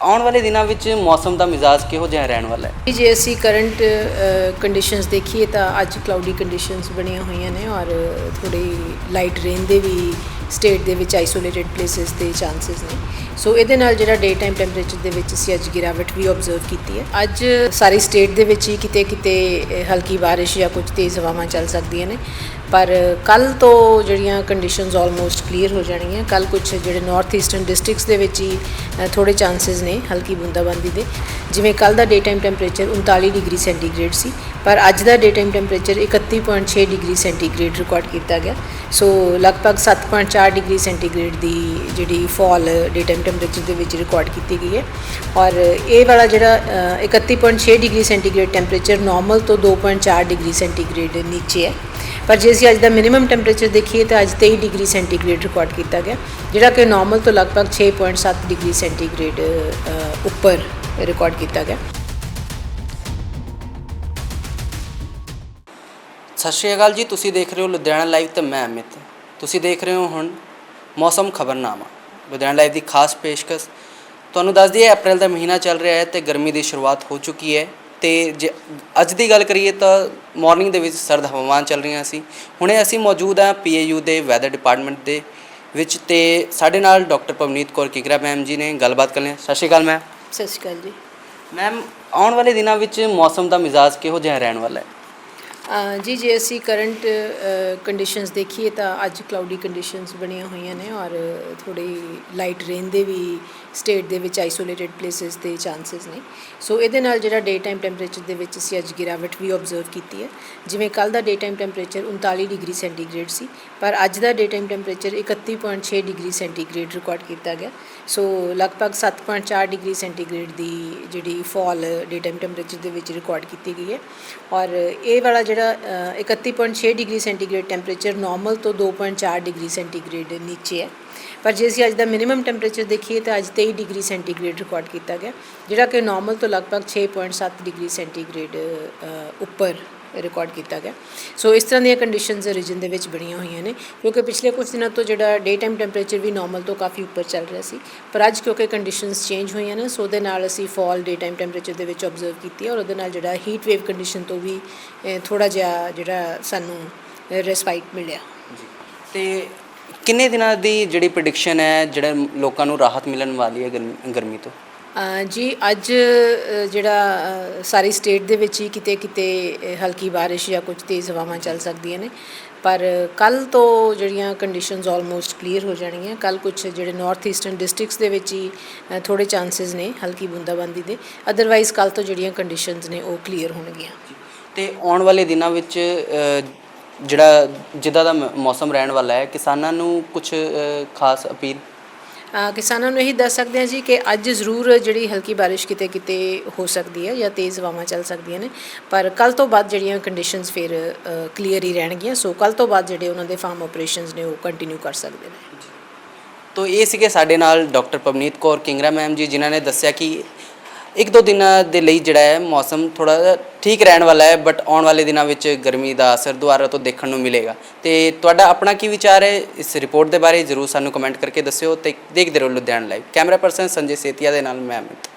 ਆਉਣ ਵਾਲੇ ਦਿਨਾਂ ਵਿੱਚ ਮੌਸਮ ਦਾ ਮਿਜ਼ਾਜ ਕਿਹੋ ਜਿਹਾ ਰਹਿਣ ਵਾਲਾ ਹੈ? ਜੇ ਅਸੀਂ ਕਰੰਟ ਕੰਡੀਸ਼ਨਸ ਦੇਖੀਏ ਤਾਂ ਅੱਜ ਕਲਾਉਡੀ ਕੰਡੀਸ਼ਨਸ ਬਣੀਆਂ ਹੋਈਆਂ ਨੇ ਔਰ ਥੋੜੀ ਲਾਈਟ ਰੇਨ ਦੇ ਵੀ ਸਟੇਟ ਦੇ ਵਿੱਚ ਆਈਸੋਲੇਟਡ ਪਲੇਸਿਸ ਦੇ ਚਾਂਸਸ ਨੇ। ਸੋ ਇਹਦੇ ਨਾਲ ਜਿਹੜਾ ਡੇ ਟਾਈਮ ਟੈਂਪਰੇਚਰ ਦੇ ਵਿੱਚ ਅਸੀਂ ਅੱਜ ਗਿਰਾਵਟ ਵੀ ਆਬਜ਼ਰਵ ਕੀਤੀ ਹੈ। ਅੱਜ ਸਾਰੀ ਸਟੇਟ ਦੇ ਵਿੱਚ ਹੀ ਕਿਤੇ ਕਿਤੇ ਹਲਕੀ ਬਾਰਿਸ਼ ਜਾਂ ਕੁਝ ਤੇਜ਼ ਹਵਾਵਾਂ ਚੱਲ ਸਕਦੀਆਂ ਨੇ। ਪਰ ਕੱਲ ਤੋਂ ਜਿਹੜੀਆਂ ਕੰਡੀਸ਼ਨਸ ਆਲਮੋਸਟ ਕਲੀਅਰ ਹੋ ਜਾਣਗੀਆਂ। ਕੱਲ ਕੁਝ ਜਿਹੜੇ ਨਾਰਥ ਈਸਟਰਨ ਡਿਸਟ੍ਰਿਕਟਸ ਦੇ ਵਿੱਚ ਹੀ ਅ, ਥੋੜੇ ਚਾਂਸਸ ਨੇ ਹਲਕੀ ਬੂੰਦਾਬਾਂਦੀ ਦੇ। ਜਿਵੇਂ ਕੱਲ ਦਾ day time temperature 39 degree centigrade ਸੀ ਪਰ ਅੱਜ ਦਾ day time temperature 31.6 degree centigrade record ਕੀਤਾ ਗਿਆ। ਸੋ ਲਗਭਗ 7.4 ਡਿਗਰੀ ਸੈਂਟੀਗ੍ਰੇਡ ਦੀ ਜਿਹੜੀ ਫਾਲ ਡੇ ਟਾਈਮ ਟੈਂਪਰੇਚਰ ਦੇ ਵਿੱਚ ਰਿਕਾਰਡ ਕੀਤੀ ਗਈ ਹੈ। ਔਰ ਇਹ ਵਾਲਾ ਜਿਹੜਾ ਅ, 31.6 ਡਿਗਰੀ ਸੈਂਟੀਗ੍ਰੇਡ ਟੈਂਪਰੇਚਰ ਨਾਰਮਲ ਤੋਂ 2.4 ਡਿਗਰੀ ਸੈਂਟੀਗ੍ਰੇਡ ਨੀਚੇ ਹੈ। ਪਰ ਜੇ ਅਸੀਂ ਅੱਜ ਦਾ ਮਿਨੀਮਮ ਟੈਂਪਰੇਚਰ ਦੇਖੀਏ ਤਾਂ ਅੱਜ 23 ਡਿਗਰੀ ਸੈਂਟੀਗ੍ਰੇਡ ਰਿਕਾਰਡ ਕੀਤਾ ਗਿਆ, ਜਿਹੜਾ ਕਿ ਨਾਰਮਲ ਤੋਂ ਲਗਭਗ 6.7 ਡਿਗਰੀ ਸੈਂਟੀਗ੍ਰੇਡ ਉੱਪਰ ਰਿਕਾਰਡ ਕੀਤਾ ਗਿਆ। ਸਤਿ ਸ਼੍ਰੀ ਅਕਾਲ ਜੀ, ਤੁਸੀਂ ਦੇਖ ਰਹੇ ਹੋ ਲੁਧਿਆਣਾ ਲਾਈਵ ਤੇ ਮੈਂ ਅਮਿਤ। ਤੁਸੀਂ ਦੇਖ ਰਹੇ ਹੋ ਹੁਣ ਮੌਸਮ ਖਬਰਨਾਮਾ। ਲੁਧਿਆਣਾ ਲਾਈਵ ਦੀ ਖਾਸ ਪੇਸ਼ਕਸ਼ ਤੁਹਾਨੂੰ ਦੱਸ ਦਈਏ, ਅਪ੍ਰੈਲ ਦਾ ਮਹੀਨਾ ਚੱਲ ਰਿਹਾ ਹੈ ਤੇ ਗਰਮੀ ਦੀ ਸ਼ੁਰੂਆਤ ਹੋ ਚੁੱਕੀ ਹੈ। ਤੇ ਜੇ ਅੱਜ ਦੀ ਗੱਲ ਕਰੀਏ ਤਾਂ ਮਾਰਨਿੰਗ ਦੇ ਵਿੱਚ ਸਰਦ ਹਵਾਵਾਂ ਚੱਲ ਰਹੀਆਂ ਸੀ। ਹੁਣੇ ਅਸੀਂ ਮੌਜੂਦ ਹਾਂ ਪੀਏਯੂ ਦੇ ਵੈਦਰ ਡਿਪਾਰਟਮੈਂਟ ਦੇ ਵਿੱਚ ਤੇ ਸਾਡੇ ਨਾਲ ਡਾਕਟਰ ਪਵਨੀਤ ਕੌਰ ਕਿਗਰਾ ਮੈਮ ਜੀ ਨੇ ਗੱਲਬਾਤ ਕਰਨੀ ਹੈ ਸਤਿ ਸ਼੍ਰੀ ਅਕਾਲ ਮੈਮ ਸਤਿ ਸ਼੍ਰੀ ਅਕਾਲ ਜੀ। ਮੈਮ ਆਉਣ ਵਾਲੇ ਦਿਨਾਂ ਵਿੱਚ ਮੌਸਮ ਦਾ ਮਿਜ਼ਾਜ ਕਿਹੋ ਜਿਹਾ ਰਹਿਣ ਵਾਲਾ ਹੈ? ਜੀ, ਜੇ ਅਸੀਂ ਕਰੰਟ ਕੰਡੀਸ਼ਨਸ ਦੇਖੀਏ ਤਾਂ ਅੱਜ ਕਲਾਉਡੀ ਕੰਡੀਸ਼ਨਸ ਬਣੀਆਂ ਹੋਈਆਂ ਨੇ ਔਰ ਥੋੜੀ ਲਾਈਟ ਰੇਨ ਦੇ ਵੀ ਸਟੇਟ ਦੇ ਵਿੱਚ ਆਈਸੋਲੇਟਡ ਪਲੇਸਿਸ ਤੇ ਚਾਂਸਸ ਨੇ। ਸੋ ਇਹਦੇ ਨਾਲ ਜਿਹੜਾ ਡੇ ਟਾਈਮ ਟੈਂਪਰੇਚਰ ਦੇ ਵਿੱਚ ਅਸੀਂ ਅੱਜ ਗਿਰਾਵਟ ਵੀ ਆਬਜ਼ਰਵ ਕੀਤੀ ਹੈ। ਜਿਵੇਂ ਕੱਲ ਦਾ day time temperature 39 degree centigrade ਸੀ, ਪਰ ਅੱਜ ਦਾ day time temperature 31.6 degree centigrade record ਕੀਤਾ ਗਿਆ। ਸੋ ਲਗਭਗ 7.4 ਡਿਗਰੀ ਸੈਂਟੀਗ੍ਰੇਡ ਦੀ ਜਿਹੜੀ ਫਾਲ ਡੇ ਟਾਈਮ ਟੈਂਪਰੇਚਰ ਦੇ ਵਿੱਚ ਰਿਕਾਰਡ ਕੀਤੀ ਗਈ ਹੈ। ਔਰ ਇਹ ਵਾਲਾ ਜਿਹੜਾ ਅ, 31.6 ਡਿਗਰੀ ਸੈਂਟੀਗ੍ਰੇਡ ਟੈਂਪਰੇਚਰ ਨਾਰਮਲ ਤੋਂ 2.4 ਡਿਗਰੀ ਸੈਂਟੀਗ੍ਰੇਡ ਨੀਚੇ ਹੈ। ਪਰ ਜੇ ਅਸੀਂ ਅੱਜ ਦਾ ਮਿਨੀਮਮ ਟੈਂਪਰੇਚਰ ਦੇਖੀਏ ਤਾਂ ਅੱਜ 23 ਡਿਗਰੀ ਸੈਂਟੀਗ੍ਰੇਡ ਰਿਕਾਰਡ ਕੀਤਾ ਗਿਆ ਜਿਹੜਾ ਕਿ ਨਾਰਮਲ ਤੋਂ ਲਗਭਗ 6.7 ਡਿਗਰੀ ਸੈਂਟੀਗ੍ਰੇਡ ਉੱਪਰ ਰਿਕਾਰਡ ਕੀਤਾ ਗਿਆ। ਸੋ ਇਸ ਤਰ੍ਹਾਂ ਦੀਆਂ ਕੰਡੀਸ਼ਨਸ ਰੀਜਨ ਦੇ ਵਿੱਚ ਬਣੀਆਂ ਹੋਈਆਂ ਨੇ, ਕਿਉਂਕਿ ਪਿਛਲੇ ਕੁਝ ਦਿਨਾਂ ਤੋਂ ਜਿਹੜਾ ਡੇ ਟਾਈਮ ਟੈਂਪਰੇਚਰ ਵੀ ਨਾਰਮਲ ਤੋਂ ਕਾਫੀ ਉੱਪਰ ਚੱਲ ਰਿਹਾ ਸੀ। ਪਰ ਅੱਜ ਕਿਉਂਕਿ ਕੰਡੀਸ਼ਨਸ ਚੇਂਜ ਹੋਈਆਂ ਨੇ ਸੋ ਉਹਦੇ ਨਾਲ ਅਸੀਂ ਫਾਲ ਡੇ ਟਾਈਮ ਟੈਂਪਰੇਚਰ ਦੇ ਵਿੱਚ ਆਬਜ਼ਰਵ ਕੀਤੀ ਔਰ ਉਹਦੇ ਨਾਲ ਜਿਹੜਾ ਹੀਟ ਵੇਵ ਕੰਡੀਸ਼ਨ ਤੋਂ ਵੀ ਥੋੜਾ ਜਿਹਾ ਜਿਹੜਾ ਸਾਨੂੰ ਰੈਸਪਾਈਟ ਮਿਲਿਆ। ਤੇ ਕਿੰਨੇ ਦਿਨਾਂ ਦੀ ਜਿਹੜੀ ਪ੍ਰੈਡਿਕਸ਼ਨ ਹੈ, ਜਿਹੜਾ ਲੋਕਾਂ ਨੂੰ ਰਾਹਤ ਮਿਲਣ ਵਾਲੀ ਹੈ ਗਰਮੀ ਗਰਮੀ ਤੋਂ? ਜੀ ਅੱਜ ਜਿਹੜਾ ਸਾਰੀ ਸਟੇਟ ਦੇ ਵਿੱਚ ਹੀ ਕਿਤੇ ਕਿਤੇ ਹਲਕੀ ਬਾਰਿਸ਼ ਜਾਂ ਕੁਝ ਤੇਜ਼ ਹਵਾਵਾਂ ਚੱਲ ਸਕਦੀਆਂ ਨੇ। ਪਰ ਕੱਲ ਤੋਂ ਜਿਹੜੀਆਂ ਕੰਡੀਸ਼ਨਸ ਆਲਮੋਸਟ ਕਲੀਅਰ ਹੋ ਜਾਣਗੀਆਂ। ਕੱਲ ਕੁਝ ਜਿਹੜੇ ਨਾਰਥ ਈਸਟਰਨ ਡਿਸਟ੍ਰਿਕਟਸ ਦੇ ਵਿੱਚ ਹੀ ਅ, ਥੋੜੇ ਚਾਂਸਸ ਨੇ ਹਲਕੀ ਬੂੰਦਾਬਾਂਦੀ ਦੇ। ਅਦਰਵਾਈਜ਼ ਕੱਲ ਤੋਂ ਜਿਹੜੀਆਂ ਕੰਡੀਸ਼ਨਸ ਨੇ ਉਹ ਕਲੀਅਰ ਹੋਣਗੀਆਂ। ਤੇ ਆਉਣ ਵਾਲੇ ਦਿਨਾਂ ਵਿੱਚ ਜਿਹੜਾ ਜਿੱਦਾਂ ਦਾ ਮ- ਮੌਸਮ ਰਹਿਣ ਵਾਲਾ ਹੈ ਕਿਸਾਨਾਂ ਨੂੰ ਕੁਝ ਖਾਸ ਅਪੀਲ ਕਿਸਾਨਾਂ ਨੂੰ ਇਹੀ ਦੱਸ ਸਕਦੇ ਹਾਂ ਜੀ ਕਿ ਅੱਜ ਜ਼ਰੂਰ ਜਿਹੜੀ ਹਲਕੀ ਬਾਰਿਸ਼ ਕਿਤੇ ਕਿਤੇ ਹੋ ਸਕਦੀ ਹੈ ਜਾਂ ਤੇਜ਼ ਹਵਾਵਾਂ ਚੱਲ ਸਕਦੀਆਂ ਨੇ, ਪਰ ਕੱਲ ਤੋਂ ਬਾਅਦ ਜਿਹੜੀਆਂ ਕੰਡੀਸ਼ਨਸ ਫਿਰ ਕਲੀਅਰ ਹੀ ਰਹਿਣਗੀਆਂ ਸੋ ਕੱਲ ਤੋਂ ਬਾਅਦ ਜਿਹੜੇ ਉਹਨਾਂ ਦੇ ਫਾਰਮ ਆਪਰੇਸ਼ਨਸ ਨੇ ਉਹ ਕੰਟੀਨਿਊ ਕਰ ਸਕਦੇ ਨੇ। ਤੋ ਇਹ ਸੀਗੇ ਸਾਡੇ ਨਾਲ ਡਾਕਟਰ ਪਵਨੀਤ ਕੌਰ ਕਿੰਗਰਾ ਮੈਮ ਜੀ, ਜਿਨ੍ਹਾਂ ਨੇ ਦੱਸਿਆ ਕਿ ਇੱਕ ਦੋ ਦਿਨਾਂ ਦੇ ਲਈ ਜਿਹੜਾ ਹੈ ਮੌਸਮ ਥੋੜਾ ਠੀਕ ਰਹਿਣ ਵਾਲਾ ਹੈ ਬਟ ਆਉਣ ਵਾਲੇ ਦਿਨਾਂ ਵਿੱਚ ਗਰਮੀ ਦਾ ਅਸਰ ਦੁਬਾਰਾ ਤੋਂ ਦੇਖਣ ਨੂੰ ਮਿਲੇਗਾ। ਤੇ ਤੁਹਾਡਾ ਆਪਣਾ ਕੀ ਵਿਚਾਰ ਹੈ? ਇਸ ਰਿਪੋਰਟ ਦੇ ਬਾਰੇ ਜਰੂਰ ਸਾਨੂੰ ਕਮੈਂਟ ਕਰਕੇ ਦੱਸਿਓ ਤੇ ਦੇਖਦੇ ਰਹੋ Ludhiana live camera person Sanjay Setia ਦੇ ਨਾਲ ਮੈਂ ਅਮਿਤ।